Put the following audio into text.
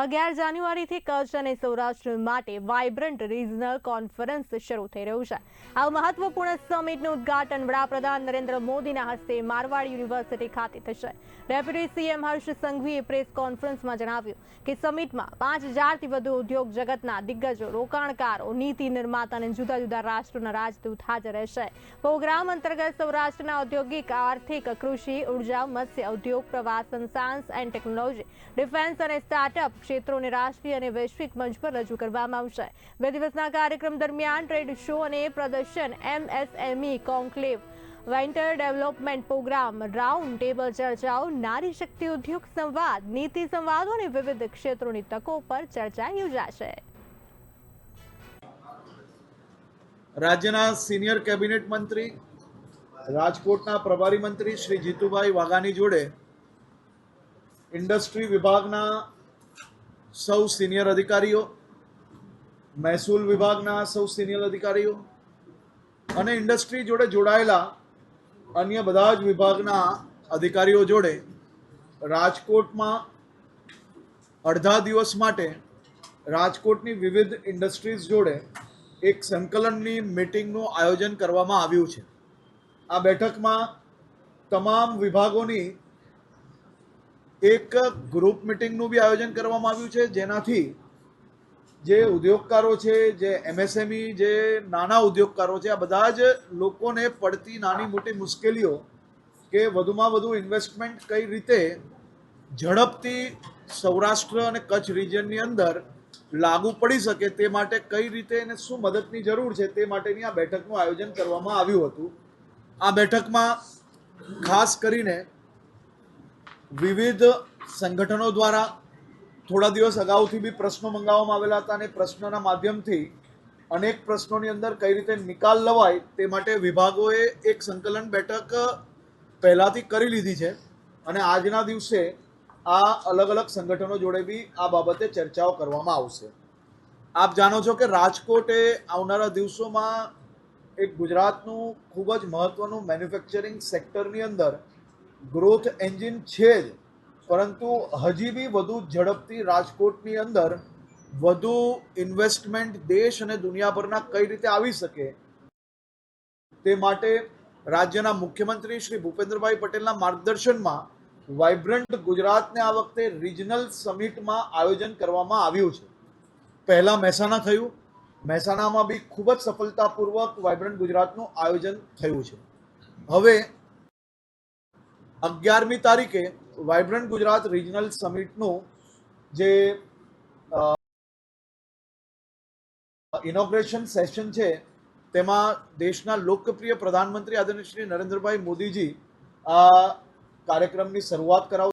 અગિયાર જાન્યુઆરીથી કચ્છ અને સૌરાષ્ટ્ર માટે વાઇબ્રન્ટ રિજનલ કોન્ફરન્સ શરૂ થઈ રહ્યું છે. આ મહત્વપૂર્ણ સમિટનું ઉદ્ઘાટન વડાપ્રધાન નરેન્દ્ર મોદીના હસ્તે મારવાડ યુનિવર્સિટી ખાતે થશે. ડેપ્યુટી સીએમ હર્ષ સંઘવીએ પ્રેસ કોન્ફરન્સમાં જણાવ્યું કે સમિટમાં પાંચ હજારથી વધુ ઉદ્યોગ જગતના દિગ્ગજો રોકાણકારો, નીતિ નિર્માતા અને જુદા જુદા રાષ્ટ્રોના રાજદૂત હાજર રહેશે. પ્રોગ્રામ અંતર્ગત સૌરાષ્ટ્રના ઔદ્યોગિક, આર્થિક, કૃષિ, ઊર્જા, મત્સ્ય ઉદ્યોગ, પ્રવાસન, સાયન્સ એન્ડ ટેકનોલોજી, ડિફેન્સ અને સ્ટાર્ટઅપ ક્ષેત્રોને રાષ્ટ્રીય અને વૈશ્વિક મંચ પર રજૂ કરવામાં આવશે. બે દિવસના કાર્યક્રમ દરમિયાન ટ્રેડ શો અને પ્રદર્શન, MSME, conclave vendor development programme, round table ચર્ચાઓ, નારી શક્તિ ઉદ્યોગ સંવાદ, નીતિ સંવાદો અને વિવિધ ક્ષેત્રોની તકો પર ચર્ચા યોજાશે. રાજ્યના સિનિયર કેબિનેટ મંત્રી, રાજકોટના પ્રભારી મંત્રી શ્રી જીતુભાઈ વાઘાની જોડે ઇન્ડસ્ટ્રી વિભાગના સૌ સિનિયર અધિકારીઓ, મહેસૂલ વિભાગના સૌ સિનિયર અધિકારીઓ અને ઇન્ડસ્ટ્રી જોડે જોડાયેલા અન્ય બધા જ વિભાગના અધિકારીઓ જોડે રાજકોટમાં અડધા દિવસ માટે રાજકોટની વિવિધ ઇન્ડસ્ટ્રીઝ જોડે એક સંકલનની મિટિંગનું આયોજન કરવામાં આવ્યું છે. આ બેઠકમાં તમામ વિભાગોની એક ગ્રુપ મિટિંગનું બી આયોજન કરવામાં આવ્યું છે, જેનાથી જે ઉદ્યોગકારો છે, જે એમએસએમઈ, જે નાના ઉદ્યોગકારો છે, આ બધા જ લોકોને પડતી નાની મોટી મુશ્કેલીઓ કે વધુમાં વધુ ઇન્વેસ્ટમેન્ટ કઈ રીતે ઝડપથી સૌરાષ્ટ્ર અને કચ્છ રિજનની અંદર લાગુ પડી શકે તે માટે કઈ રીતે એને શું મદદની જરૂર છે તે માટેની આ બેઠકનું આયોજન કરવામાં આવ્યું હતું. આ બેઠકમાં ખાસ કરીને વિવિધ સંગઠનો દ્વારા થોડા દિવસ અગાઉથી બી પ્રશ્નો મંગાવવામાં આવેલા હતા અને પ્રશ્નોના માધ્યમથી અનેક પ્રશ્નોની અંદર કઈ રીતે નિકાલ લવાય તે માટે વિભાગોએ એક સંકલન બેઠક પહેલાંથી કરી લીધી છે અને આજના દિવસે આ અલગ અલગ સંગઠનો જોડે બી આ બાબતે ચર્ચાઓ કરવામાં આવશે. આપ જાણો છો કે રાજકોટ એ આવનારા દિવસોમાં એક ગુજરાતનું ખૂબ જ મહત્વનું મેન્યુફેક્ચરિંગ સેક્ટરની અંદર ગ્રોથ એન્જિન છે જ. પરંતુ હજી બી વધુ ઝડપથી રાજકોટની અંદર વધુ ઇન્વેસ્ટમેન્ટ દેશ અને દુનિયાભરના કઈ રીતે આવી શકે તે માટે રાજ્યના મુખ્યમંત્રી શ્રી ભૂપેન્દ્રભાઈ પટેલના માર્ગદર્શનમાં વાઇબ્રન્ટ ગુજરાતને આ વખતે રિજનલ સમિટમાં આયોજન કરવામાં આવ્યું છે. પહેલાં મહેસાણા થયું. મહેસાણામાં બી ખૂબ જ સફળતાપૂર્વક વાઇબ્રન્ટ ગુજરાતનું આયોજન થયું છે. હવે અગિયારમી તારીખે વાઇબ્રન્ટ ગુજરાત રિજનલ સમિટનું જે ઇનોગ્રેશન સેશન છે, તેમાં દેશના લોકપ્રિય પ્રધાનમંત્રી આદરણીય શ્રી નરેન્દ્રભાઈ મોદીજી આ કાર્યક્રમની શરૂઆત કરાવ